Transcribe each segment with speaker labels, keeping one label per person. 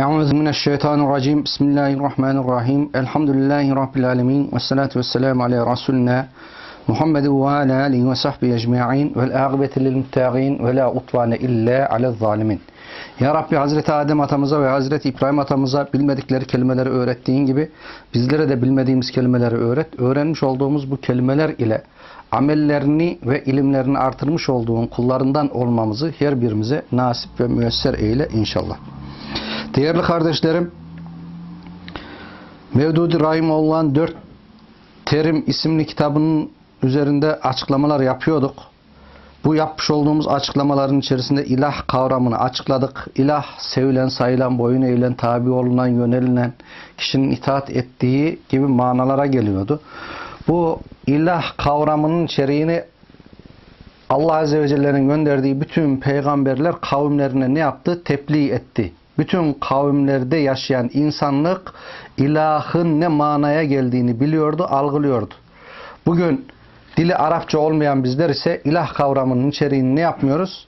Speaker 1: Euzu mineşşeytanirracim. Bismillahirrahmanirrahim. Elhamdülillahi rabbil alamin ve salatu vesselamü ala resulina Muhammed ve ala alihi ve sahbihi ecmaîn ve'l âkıbetu lil muttaqin ve la udvane illa alel zalimin. Ya Rabbi Hazreti Adem atamıza ve Hazreti İbrahim atamıza bilmedikleri kelimeleri öğrettiğin gibi bizlere de bilmediğimiz kelimeleri öğret. Öğrenmiş olduğumuz bu kelimeler ile amellerini ve ilimlerini artırmış olduğun kullarından olmamızı her birimize nasip ve müyesser eyle inşallah. Değerli kardeşlerim, Mevdudi Rahimullah'ın dört terim isimli kitabının üzerinde açıklamalar yapıyorduk. Bu yapmış olduğumuz açıklamaların içerisinde ilah kavramını açıkladık. İlah sevilen, sayılan, boyun eğilen, tabi olunan, yönelilen, kişinin itaat ettiği gibi manalara geliyordu. Bu ilah kavramının içeriğini Allah Azze ve Celle'nin gönderdiği bütün peygamberler kavimlerine ne yaptı? Tebliğ etti. Bütün kavimlerde yaşayan insanlık ilahın ne manaya geldiğini biliyordu, algılıyordu. Bugün dili Arapça olmayan bizler ise ilah kavramının içeriğini ne yapmıyoruz?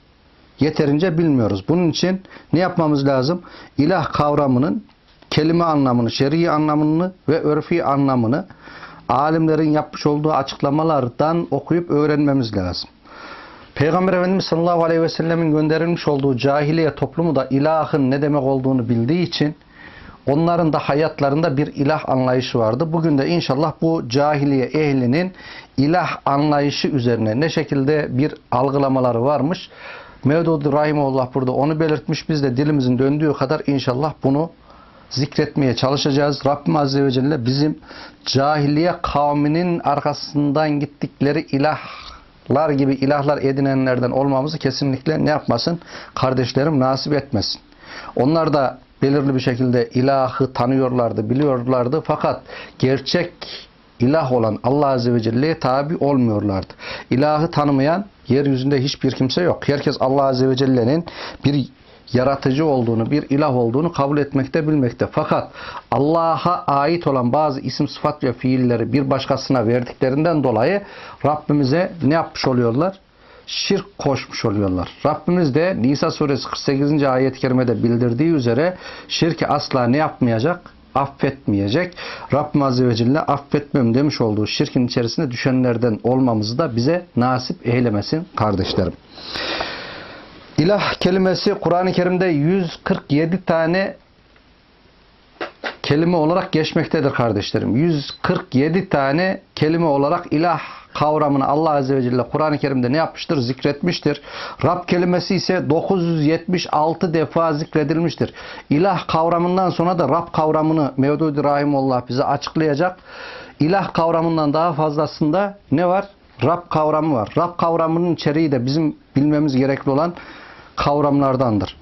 Speaker 1: Yeterince bilmiyoruz. Bunun için ne yapmamız lazım? İlah kavramının kelime anlamını, şer'i anlamını ve örfi anlamını alimlerin yapmış olduğu açıklamalardan okuyup öğrenmemiz lazım. Peygamber Efendimiz sallallahu aleyhi ve sellemin gönderilmiş olduğu cahiliye toplumu da ilahın ne demek olduğunu bildiği için onların da hayatlarında bir ilah anlayışı vardı. Bugün de inşallah bu cahiliye ehlinin ilah anlayışı üzerine ne şekilde bir algılamaları varmış. Mevdud Rahimullah burada onu belirtmiş. Biz de dilimizin döndüğü kadar inşallah bunu zikretmeye çalışacağız. Rabbim Azze ve Celle bizim cahiliye kavminin arkasından gittikleri ilahlar gibi ilahlar edinenlerden olmamızı kesinlikle ne yapmasın? Kardeşlerim nasip etmesin. Onlar da belirli bir şekilde ilahı tanıyorlardı, biliyorlardı fakat gerçek ilah olan Allah Azze ve Celle'ye tabi olmuyorlardı. İlahı tanımayan yeryüzünde hiçbir kimse yok. Herkes Allah Azze ve Celle'nin bir yaratıcı olduğunu, bir ilah olduğunu kabul etmekte, bilmekte. Fakat Allah'a ait olan bazı isim, sıfat ve fiilleri bir başkasına verdiklerinden dolayı Rabbimize ne yapmış oluyorlar? Şirk koşmuş oluyorlar. Rabbimiz de Nisa suresi 48. ayet-i kerimede bildirdiği üzere şirki asla ne yapmayacak? affetmeyecek. Rabbim Azze ve Celle affetmem demiş olduğu şirkin içerisinde düşenlerden olmamızı da bize nasip eylemesin kardeşlerim. İlah kelimesi Kur'an-ı Kerim'de 147 tane kelime olarak geçmektedir kardeşlerim. 147 tane kelime olarak ilah kavramını Allah Azze ve Celle Kur'an-ı Kerim'de ne yapmıştır? Zikretmiştir. Rab kelimesi ise 976 defa zikredilmiştir. İlah kavramından sonra da Rab kavramını Mevdudi Rahimullah bize açıklayacak. İlah kavramından daha fazlasında ne var? Rab kavramı var. Rab kavramının içeriği de bizim bilmemiz gerekli olan kavramlardandır.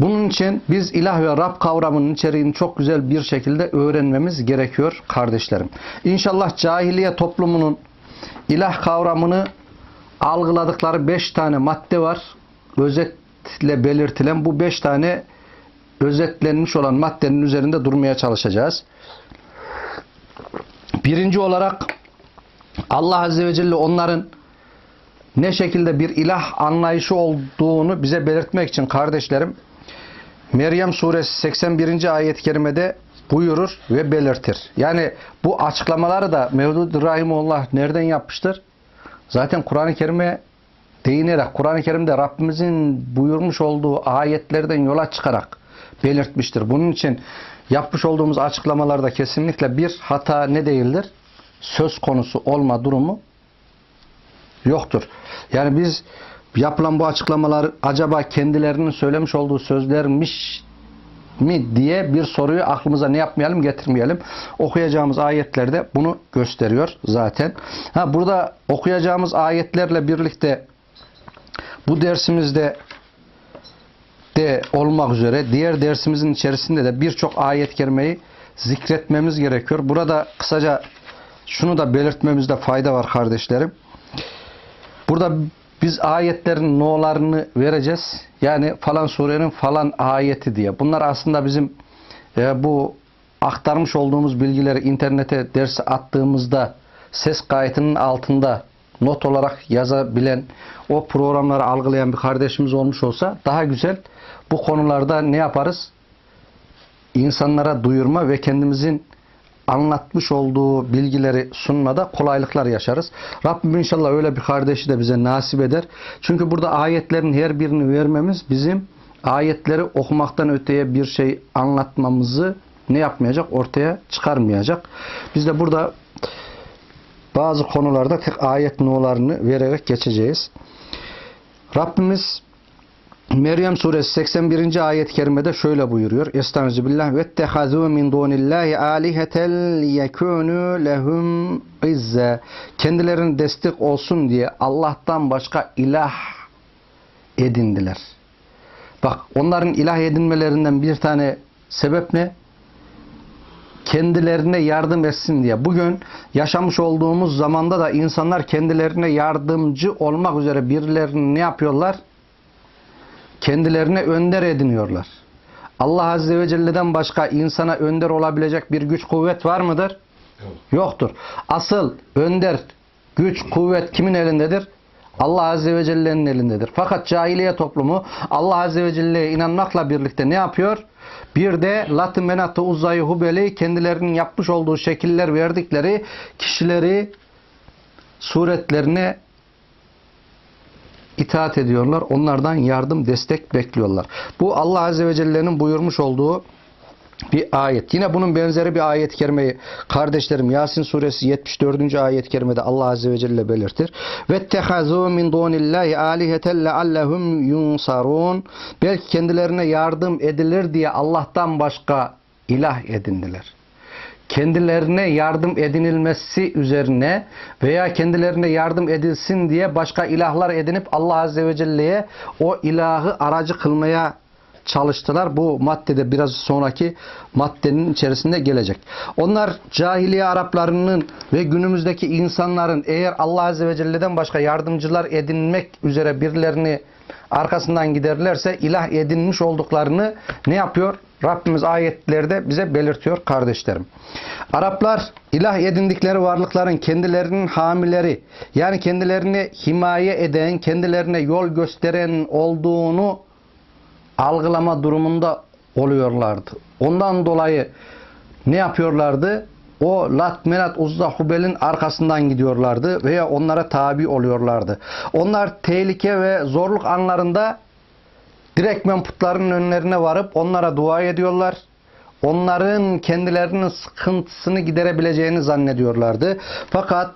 Speaker 1: Bunun için biz ilah ve Rab kavramının içeriğini çok güzel bir şekilde öğrenmemiz gerekiyor kardeşlerim. İnşallah cahiliye toplumunun ilah kavramını algıladıkları 5 tane madde var. Özetle belirtilen bu 5 tane özetlenmiş olan maddenin üzerinde durmaya çalışacağız. Birinci olarak Allah Azze ve Celle onların ne şekilde bir ilah anlayışı olduğunu bize belirtmek için kardeşlerim Meryem suresi 81. ayet-i kerimede buyurur ve belirtir. Yani bu açıklamaları da Mevlud Rahimullah nereden yapmıştır? Zaten Kur'an-ı Kerim'e değinerek, Kur'an-ı Kerim'de Rabbimizin buyurmuş olduğu ayetlerden yola çıkarak belirtmiştir. Bunun için yapmış olduğumuz açıklamalarda kesinlikle bir hata ne değildir? Söz konusu olma durumu yoktur. Yani biz yapılan bu açıklamalar acaba kendilerinin söylemiş olduğu sözlermiş mi diye bir soruyu aklımıza ne yapmayalım getirmeyelim. Okuyacağımız ayetlerde bunu gösteriyor zaten. Ha burada okuyacağımız ayetlerle birlikte bu dersimizde de olmak üzere diğer dersimizin içerisinde de birçok ayet kerimeyi zikretmemiz gerekiyor. Burada kısaca şunu da belirtmemizde fayda var kardeşlerim. Burada biz ayetlerin no'larını vereceğiz. Yani falan surenin falan ayeti diye. Bunlar aslında bizim e, bu aktarmış olduğumuz bilgileri internete ders attığımızda ses kaydının altında not olarak yazabilen, o programları algılayan bir kardeşimiz olmuş olsa daha güzel bu konularda ne yaparız? insanlara duyurma ve kendimizin anlatmış olduğu bilgileri sunmada kolaylıklar yaşarız. Rabbim inşallah öyle bir kardeşi de bize nasip eder. Çünkü burada ayetlerin her birini vermemiz bizim ayetleri okumaktan öteye bir şey anlatmamızı ne yapmayacak? Ortaya çıkarmayacak. Biz de burada bazı konularda tek ayet numarlarını vererek geçeceğiz. Rabbimiz Meryem suresi 81. ayet-i kerimede şöyle buyuruyor. Estağfirullah ve ettehazu min dunillahi alihetel yekunu lehum izze. Kendilerine destek olsun diye Allah'tan başka ilah edindiler. Bak onların ilah edinmelerinden bir tane sebep ne? kendilerine yardım etsin diye. Bugün yaşamış olduğumuz zamanda da insanlar kendilerine yardımcı olmak üzere birilerini ne yapıyorlar? Kendilerine önder ediniyorlar. Allah Azze ve Celle'den başka insana önder olabilecek bir güç kuvvet var mıdır? Yoktur. Asıl önder, güç, kuvvet kimin elindedir? Allah Azze ve Celle'nin elindedir. Fakat cahiliye toplumu Allah Azze ve Celle'ye inanmakla birlikte ne yapıyor? Bir de Lat, Menat'ı, Uzza'yı, Hubel'i kendilerinin yapmış olduğu şekiller verdikleri kişileri suretlerine itaat ediyorlar. Onlardan yardım, destek bekliyorlar. Bu Allah Azze ve Celle'nin buyurmuş olduğu bir ayet. Yine bunun benzeri bir ayet-i kerimeyi kardeşlerim Yasin suresi 74. ayet-i kerimede Allah azze ve celle belirtir. Vettehazu min dunillahi aliheten leallehum yunsarun. Belki kendilerine yardım edilir diye Allah'tan başka ilah edindiler. Kendilerine yardım edinilmesi üzerine veya kendilerine yardım edilsin diye başka ilahlar edinip Allah azze ve celle'ye o ilahı aracı kılmaya çalıştılar. Bu maddede biraz sonraki maddenin içerisinde gelecek. Onlar cahiliye Araplarının ve günümüzdeki insanların eğer Allah Azze ve Celle'den başka yardımcılar edinmek üzere birilerini arkasından giderlerse ilah edinmiş olduklarını ne yapıyor? Rabbimiz ayetlerde bize belirtiyor kardeşlerim. Araplar ilah edindikleri varlıkların kendilerinin hamileri yani kendilerini himaye eden, kendilerine yol gösteren olduğunu algılama durumunda oluyorlardı. Ondan dolayı ne yapıyorlardı? O Lat, Menat, Uzza, Hubel'in arkasından gidiyorlardı veya onlara tabi oluyorlardı. Onlar tehlike ve zorluk anlarında direktmen putların önlerine varıp onlara dua ediyorlar. Onların kendilerinin sıkıntısını giderebileceğini zannediyorlardı. Fakat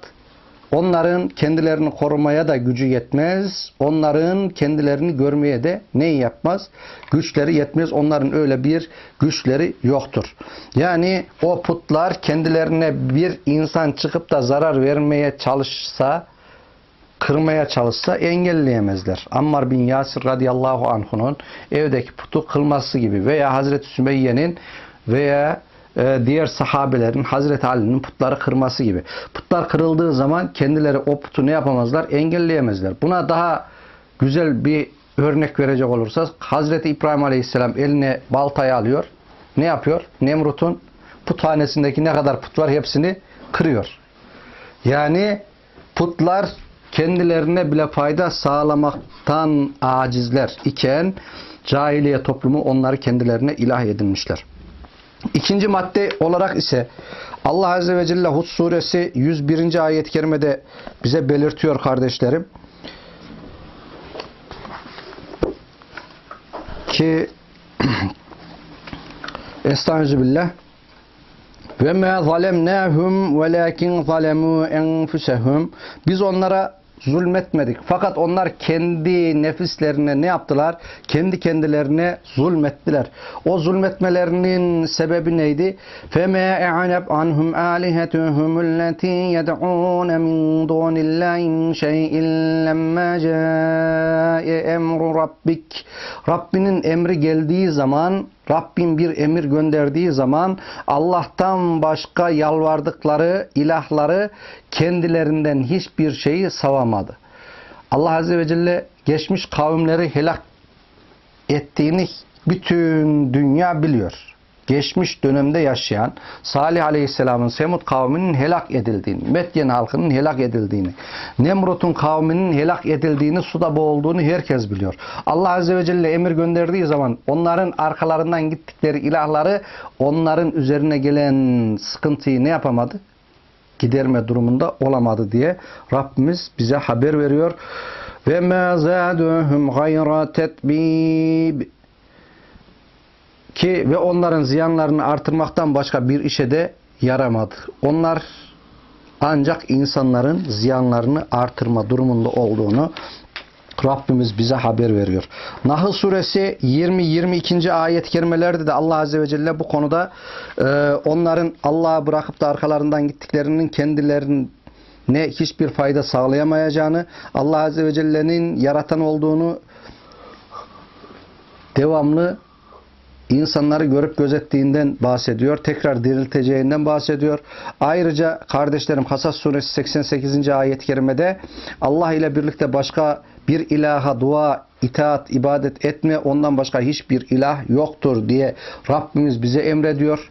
Speaker 1: Onların kendilerini korumaya da gücü yetmez. Onların kendilerini görmeye de ne yapmaz? Güçleri yetmez. Onların öyle bir güçleri yoktur. Yani o putlar kendilerine bir insan çıkıp da zarar vermeye çalışsa, kırmaya çalışsa engelleyemezler. Ammar bin Yasir radıyallahu anh'unun evdeki putu kılması gibi veya Hazreti Sümeyye'nin veya e, diğer sahabelerin Hazreti Ali'nin putları kırması gibi. Putlar kırıldığı zaman kendileri o putu ne yapamazlar? Engelleyemezler. Buna daha güzel bir örnek verecek olursak Hazreti İbrahim Aleyhisselam eline baltayı alıyor. Ne yapıyor? Nemrut'un puthanesindeki ne kadar put var hepsini kırıyor. Yani putlar kendilerine bile fayda sağlamaktan acizler iken cahiliye toplumu onları kendilerine ilah edinmişler. İkinci madde olarak ise Allah Azze ve Celle Hud suresi 101. ayet-i kerimede bize belirtiyor kardeşlerim. Ki Estağfirullah ve ma zalemnahum velakin zalemu enfusehum biz onlara zulmetmedik. Fakat onlar kendi nefislerine ne yaptılar? Kendi kendilerine zulmettiler. O zulmetmelerinin sebebi neydi? فَمَا اَعْنَبْ عَنْهُمْ آلِهَتُهُمُ الَّتِي يَدْعُونَ مِنْ دُونِ اللّٰهِ مِنْ شَيْءٍ لَمَّا جَاءَ اَمْرُ رَبِّكَ Rabbinin emri geldiği zaman Rabbin bir emir gönderdiği zaman Allah'tan başka yalvardıkları ilahları kendilerinden hiçbir şeyi savamadı. Allah Azze ve Celle geçmiş kavimleri helak ettiğini bütün dünya biliyor. Geçmiş dönemde yaşayan Salih Aleyhisselam'ın Semud kavminin helak edildiğini, Medyen halkının helak edildiğini, Nemrut'un kavminin helak edildiğini, suda boğulduğunu herkes biliyor. Allah Azze ve Celle emir gönderdiği zaman onların arkalarından gittikleri ilahları onların üzerine gelen sıkıntıyı ne yapamadı? giderme durumunda olamadı diye Rabbimiz bize haber veriyor. Ve ma zaduhum gayra tetbib ki ve onların ziyanlarını artırmaktan başka bir işe de yaramadı. Onlar ancak insanların ziyanlarını artırma durumunda olduğunu Rabbimiz bize haber veriyor. Nahl suresi 20-22. ayet kerimelerde de Allah Azze ve Celle bu konuda e, onların Allah'a bırakıp da arkalarından gittiklerinin kendilerine hiçbir fayda sağlayamayacağını, Allah Azze ve Celle'nin yaratan olduğunu devamlı insanları görüp gözettiğinden bahsediyor. Tekrar dirilteceğinden bahsediyor. Ayrıca kardeşlerim Kasas suresi 88. ayet-i kerimede Allah ile birlikte başka bir ilaha dua, itaat, ibadet etme ondan başka hiçbir ilah yoktur diye Rabbimiz bize emrediyor.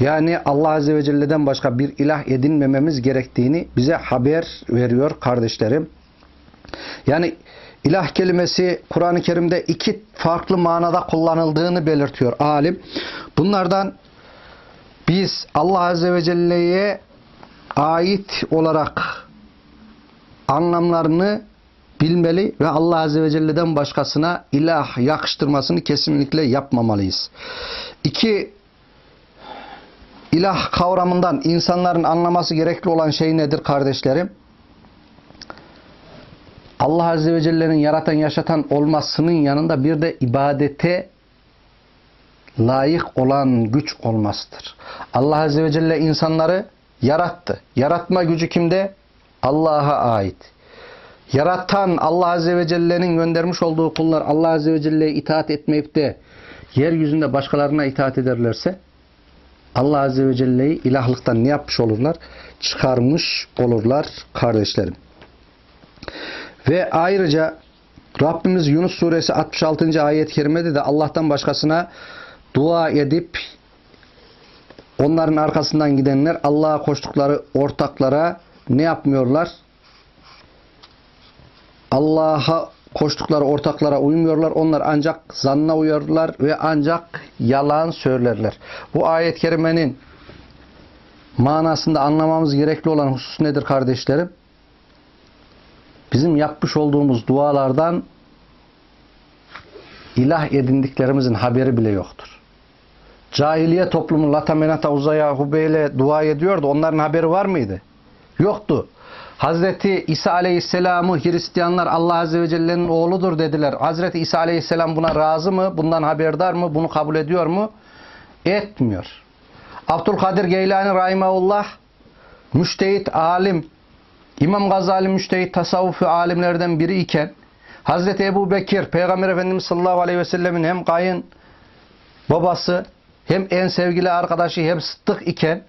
Speaker 1: Yani Allah Azze ve Celle'den başka bir ilah edinmememiz gerektiğini bize haber veriyor kardeşlerim. Yani ilah kelimesi Kur'an-ı Kerim'de iki farklı manada kullanıldığını belirtiyor alim. Bunlardan biz Allah Azze ve Celle'ye ait olarak anlamlarını bilmeli ve Allah Azze ve Celle'den başkasına ilah yakıştırmasını kesinlikle yapmamalıyız. İki, ilah kavramından insanların anlaması gerekli olan şey nedir kardeşlerim? Allah Azze ve Celle'nin yaratan, yaşatan olmasının yanında bir de ibadete layık olan güç olmasıdır. Allah Azze ve Celle insanları yarattı. Yaratma gücü kimde? Allah'a ait. Yaratan Allah Azze ve Celle'nin göndermiş olduğu kullar Allah Azze ve Celle'ye itaat etmeyip de yeryüzünde başkalarına itaat ederlerse Allah Azze ve Celle'yi ilahlıktan ne yapmış olurlar? Çıkarmış olurlar kardeşlerim. Ve ayrıca Rabbimiz Yunus suresi 66. ayet-i kerimede de Allah'tan başkasına dua edip onların arkasından gidenler Allah'a koştukları ortaklara ne yapmıyorlar? Allah'a koştukları ortaklara uymuyorlar. Onlar ancak zanna uyarlar ve ancak yalan söylerler. Bu ayet-i kerimenin manasında anlamamız gerekli olan husus nedir kardeşlerim? Bizim yapmış olduğumuz dualardan ilah edindiklerimizin haberi bile yoktur. Cahiliye toplumu Lata Menata Uzaya Hubeyle dua ediyordu. Onların haberi var mıydı? Yoktu. Hazreti İsa Aleyhisselam'ı Hristiyanlar Allah Azze ve Celle'nin oğludur dediler. Hazreti İsa Aleyhisselam buna razı mı? Bundan haberdar mı? Bunu kabul ediyor mu? Etmiyor. Abdülkadir Geylani Rahimahullah müştehit alim İmam Gazali müştehit tasavvufi alimlerden biri iken Hazreti Ebu Bekir Peygamber Efendimiz sallallahu aleyhi ve sellemin hem kayın babası hem en sevgili arkadaşı hem sıddık iken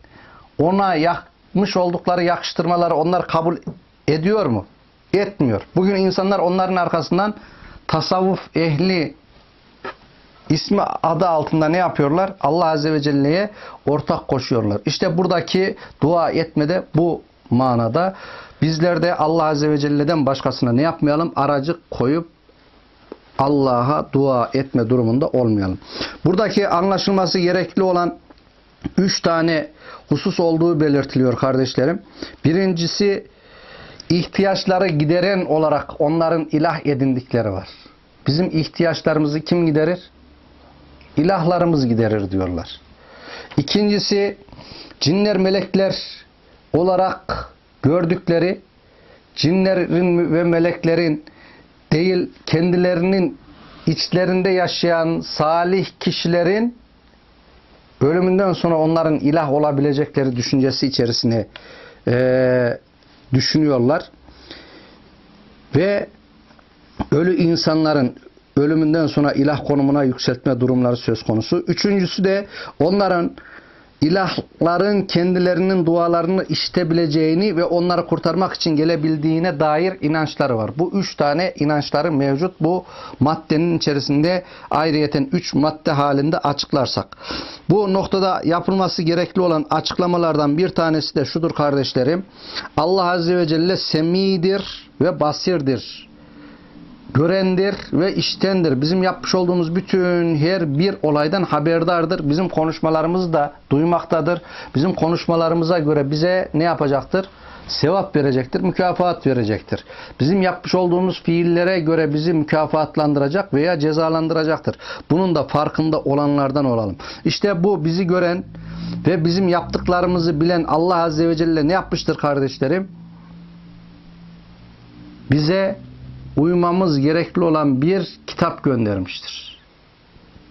Speaker 1: ona yapmış oldukları yakıştırmaları onlar kabul ediyor mu? Etmiyor. Bugün insanlar onların arkasından tasavvuf ehli ismi adı altında ne yapıyorlar? Allah Azze ve Celle'ye ortak koşuyorlar. İşte buradaki dua etmede bu manada bizler de Allah Azze ve Celle'den başkasına ne yapmayalım? Aracı koyup Allah'a dua etme durumunda olmayalım. Buradaki anlaşılması gerekli olan üç tane husus olduğu belirtiliyor kardeşlerim. Birincisi ihtiyaçları gideren olarak onların ilah edindikleri var. Bizim ihtiyaçlarımızı kim giderir? İlahlarımız giderir diyorlar. İkincisi cinler melekler olarak gördükleri cinlerin ve meleklerin değil kendilerinin içlerinde yaşayan salih kişilerin ölümünden sonra onların ilah olabilecekleri düşüncesi içerisine e, düşünüyorlar. Ve ölü insanların ölümünden sonra ilah konumuna yükseltme durumları söz konusu. Üçüncüsü de onların ilahların kendilerinin dualarını işitebileceğini ve onları kurtarmak için gelebildiğine dair inançları var. Bu üç tane inançları mevcut. Bu maddenin içerisinde ayrıyeten üç madde halinde açıklarsak. Bu noktada yapılması gerekli olan açıklamalardan bir tanesi de şudur kardeşlerim. Allah Azze ve Celle semidir ve basirdir görendir ve iştendir. Bizim yapmış olduğumuz bütün her bir olaydan haberdardır. Bizim konuşmalarımızı da duymaktadır. Bizim konuşmalarımıza göre bize ne yapacaktır? Sevap verecektir, mükafat verecektir. Bizim yapmış olduğumuz fiillere göre bizi mükafatlandıracak veya cezalandıracaktır. Bunun da farkında olanlardan olalım. İşte bu bizi gören ve bizim yaptıklarımızı bilen Allah Azze ve Celle ne yapmıştır kardeşlerim? Bize uymamız gerekli olan bir kitap göndermiştir.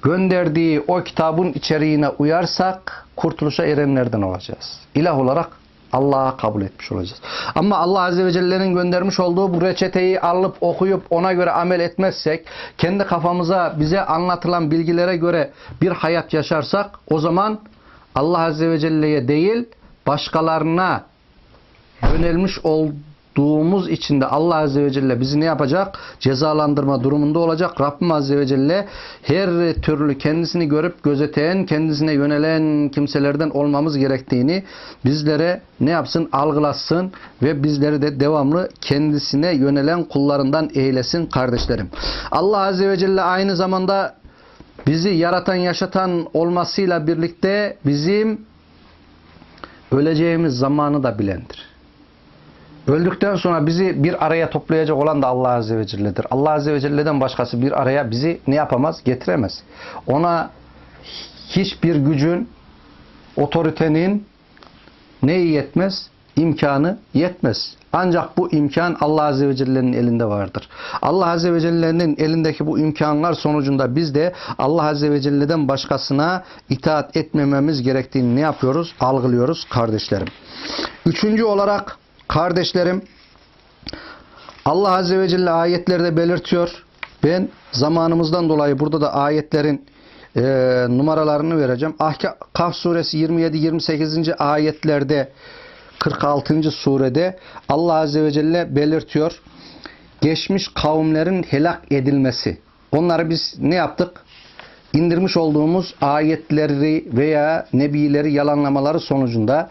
Speaker 1: Gönderdiği o kitabın içeriğine uyarsak kurtuluşa erenlerden olacağız. İlah olarak Allah'a kabul etmiş olacağız. Ama Allah Azze ve Celle'nin göndermiş olduğu bu reçeteyi alıp okuyup ona göre amel etmezsek, kendi kafamıza bize anlatılan bilgilere göre bir hayat yaşarsak o zaman Allah Azze ve Celle'ye değil başkalarına yönelmiş olduğumuz için de Allah Azze ve Celle bizi ne yapacak? Cezalandırma durumunda olacak. Rabbim Azze ve Celle her türlü kendisini görüp gözeten, kendisine yönelen kimselerden olmamız gerektiğini bizlere ne yapsın? Algılasın ve bizleri de devamlı kendisine yönelen kullarından eylesin kardeşlerim. Allah Azze ve Celle aynı zamanda bizi yaratan, yaşatan olmasıyla birlikte bizim öleceğimiz zamanı da bilendir. Öldükten sonra bizi bir araya toplayacak olan da Allah Azze ve Celle'dir. Allah Azze ve Celle'den başkası bir araya bizi ne yapamaz? Getiremez. Ona hiçbir gücün, otoritenin neyi yetmez? İmkanı yetmez. Ancak bu imkan Allah Azze ve Celle'nin elinde vardır. Allah Azze ve Celle'nin elindeki bu imkanlar sonucunda biz de Allah Azze ve Celle'den başkasına itaat etmememiz gerektiğini ne yapıyoruz? Algılıyoruz kardeşlerim. Üçüncü olarak kardeşlerim Allah Azze ve Celle ayetlerde belirtiyor. Ben zamanımızdan dolayı burada da ayetlerin e, numaralarını vereceğim. Ahka- Kaf suresi 27-28. ayetlerde 46. surede Allah Azze ve Celle belirtiyor. Geçmiş kavimlerin helak edilmesi. Onları biz ne yaptık? İndirmiş olduğumuz ayetleri veya nebileri yalanlamaları sonucunda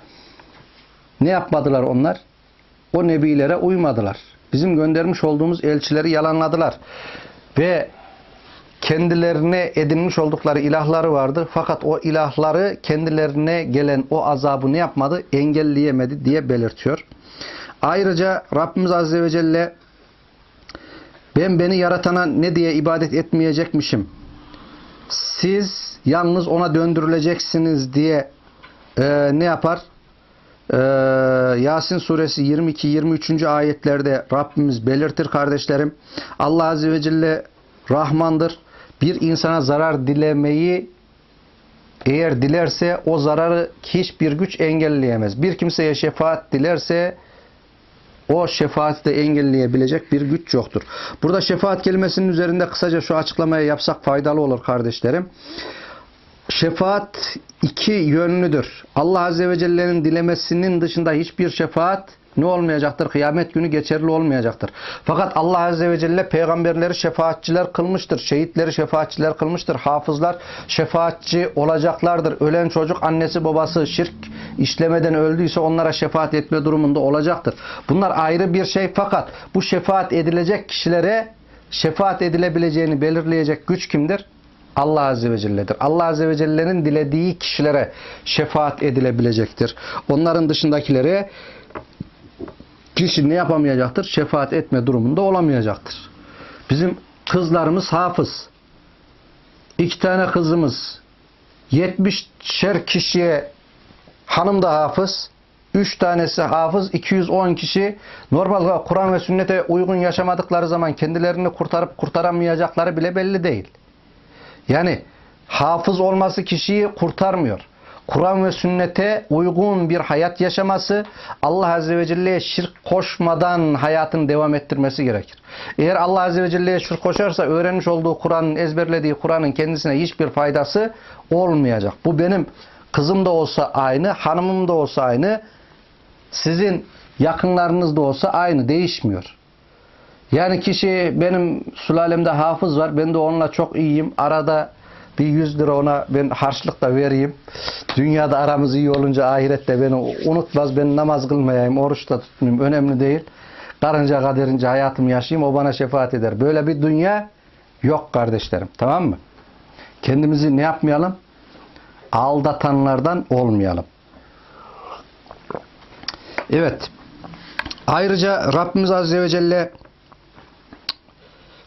Speaker 1: ne yapmadılar onlar? O nebilere uymadılar. Bizim göndermiş olduğumuz elçileri yalanladılar. Ve kendilerine edinmiş oldukları ilahları vardı. Fakat o ilahları kendilerine gelen o azabı ne yapmadı? Engelleyemedi diye belirtiyor. Ayrıca Rabbimiz Azze ve Celle ben beni yaratana ne diye ibadet etmeyecekmişim. Siz yalnız ona döndürüleceksiniz diye e, ne yapar? Ee, Yasin suresi 22-23. ayetlerde Rabbimiz belirtir kardeşlerim. Allah Azze ve Celle Rahmandır. Bir insana zarar dilemeyi eğer dilerse o zararı hiçbir güç engelleyemez. Bir kimseye şefaat dilerse o şefaati de engelleyebilecek bir güç yoktur. Burada şefaat kelimesinin üzerinde kısaca şu açıklamayı yapsak faydalı olur kardeşlerim. Şefaat iki yönlüdür. Allah Azze ve Celle'nin dilemesinin dışında hiçbir şefaat ne olmayacaktır? Kıyamet günü geçerli olmayacaktır. Fakat Allah Azze ve Celle peygamberleri şefaatçiler kılmıştır. Şehitleri şefaatçiler kılmıştır. Hafızlar şefaatçi olacaklardır. Ölen çocuk annesi babası şirk işlemeden öldüyse onlara şefaat etme durumunda olacaktır. Bunlar ayrı bir şey fakat bu şefaat edilecek kişilere şefaat edilebileceğini belirleyecek güç kimdir? Allah Azze ve Celle'dir. Allah Azze ve Celle'nin dilediği kişilere şefaat edilebilecektir. Onların dışındakilere kişi ne yapamayacaktır? Şefaat etme durumunda olamayacaktır. Bizim kızlarımız hafız. İki tane kızımız 70'şer kişiye hanım da hafız. Üç tanesi hafız, 210 kişi normal Kur'an ve sünnete uygun yaşamadıkları zaman kendilerini kurtarıp kurtaramayacakları bile belli değil. Yani hafız olması kişiyi kurtarmıyor. Kur'an ve sünnete uygun bir hayat yaşaması, Allah Azze ve Celle'ye şirk koşmadan hayatını devam ettirmesi gerekir. Eğer Allah Azze ve Celle'ye şirk koşarsa öğrenmiş olduğu Kur'an'ın, ezberlediği Kur'an'ın kendisine hiçbir faydası olmayacak. Bu benim Kızım da olsa aynı, hanımım da olsa aynı, sizin yakınlarınız da olsa aynı, değişmiyor. Yani kişi benim sülalemde hafız var. Ben de onunla çok iyiyim. Arada bir 100 lira ona ben harçlık da vereyim. Dünyada aramız iyi olunca ahirette beni unutmaz. Ben namaz kılmayayım, oruç da tutmayayım. Önemli değil. Karınca kaderince hayatımı yaşayayım. O bana şefaat eder. Böyle bir dünya yok kardeşlerim. Tamam mı? Kendimizi ne yapmayalım? Aldatanlardan olmayalım. Evet. Ayrıca Rabbimiz Azze ve Celle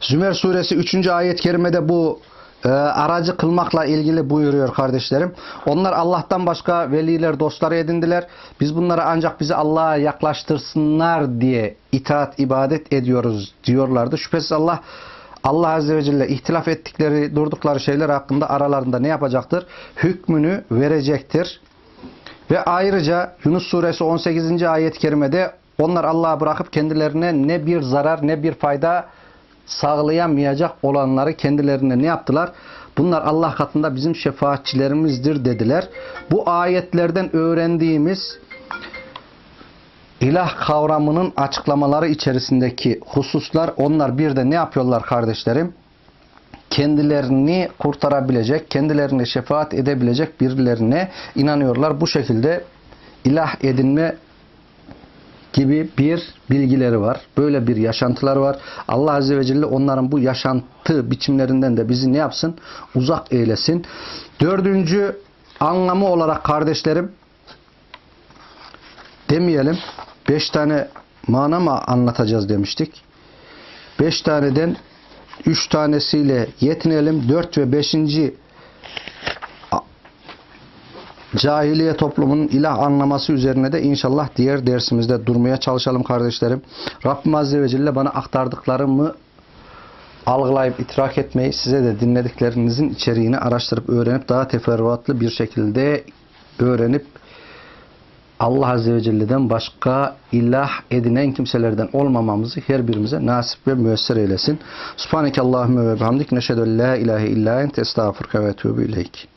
Speaker 1: Zümer suresi 3. ayet-i kerimede bu e, aracı kılmakla ilgili buyuruyor kardeşlerim. Onlar Allah'tan başka veliler, dostları edindiler. Biz bunları ancak bizi Allah'a yaklaştırsınlar diye itaat, ibadet ediyoruz diyorlardı. Şüphesiz Allah Allah Azze ve Celle ihtilaf ettikleri, durdukları şeyler hakkında aralarında ne yapacaktır? Hükmünü verecektir. Ve ayrıca Yunus suresi 18. ayet-i kerimede onlar Allah'a bırakıp kendilerine ne bir zarar ne bir fayda sağlayamayacak olanları kendilerine ne yaptılar? Bunlar Allah katında bizim şefaatçilerimizdir dediler. Bu ayetlerden öğrendiğimiz ilah kavramının açıklamaları içerisindeki hususlar onlar bir de ne yapıyorlar kardeşlerim? Kendilerini kurtarabilecek, kendilerine şefaat edebilecek birilerine inanıyorlar. Bu şekilde ilah edinme gibi bir bilgileri var. Böyle bir yaşantıları var. Allah Azze ve Celle onların bu yaşantı biçimlerinden de bizi ne yapsın? Uzak eylesin. Dördüncü anlamı olarak kardeşlerim demeyelim. Beş tane mana mı anlatacağız demiştik. Beş taneden üç tanesiyle yetinelim. Dört ve beşinci cahiliye toplumunun ilah anlaması üzerine de inşallah diğer dersimizde durmaya çalışalım kardeşlerim. Rabbim Azze ve Celle bana aktardıklarımı algılayıp idrak etmeyi, size de dinlediklerinizin içeriğini araştırıp öğrenip daha teferruatlı bir şekilde öğrenip Allah Azze ve Celle'den başka ilah edinen kimselerden olmamamızı her birimize nasip ve müyesser eylesin. Subhaneke Allahümme ve bihamdik neşhedü en la ilahe illa ente estağfurke ve etûbü ileyk.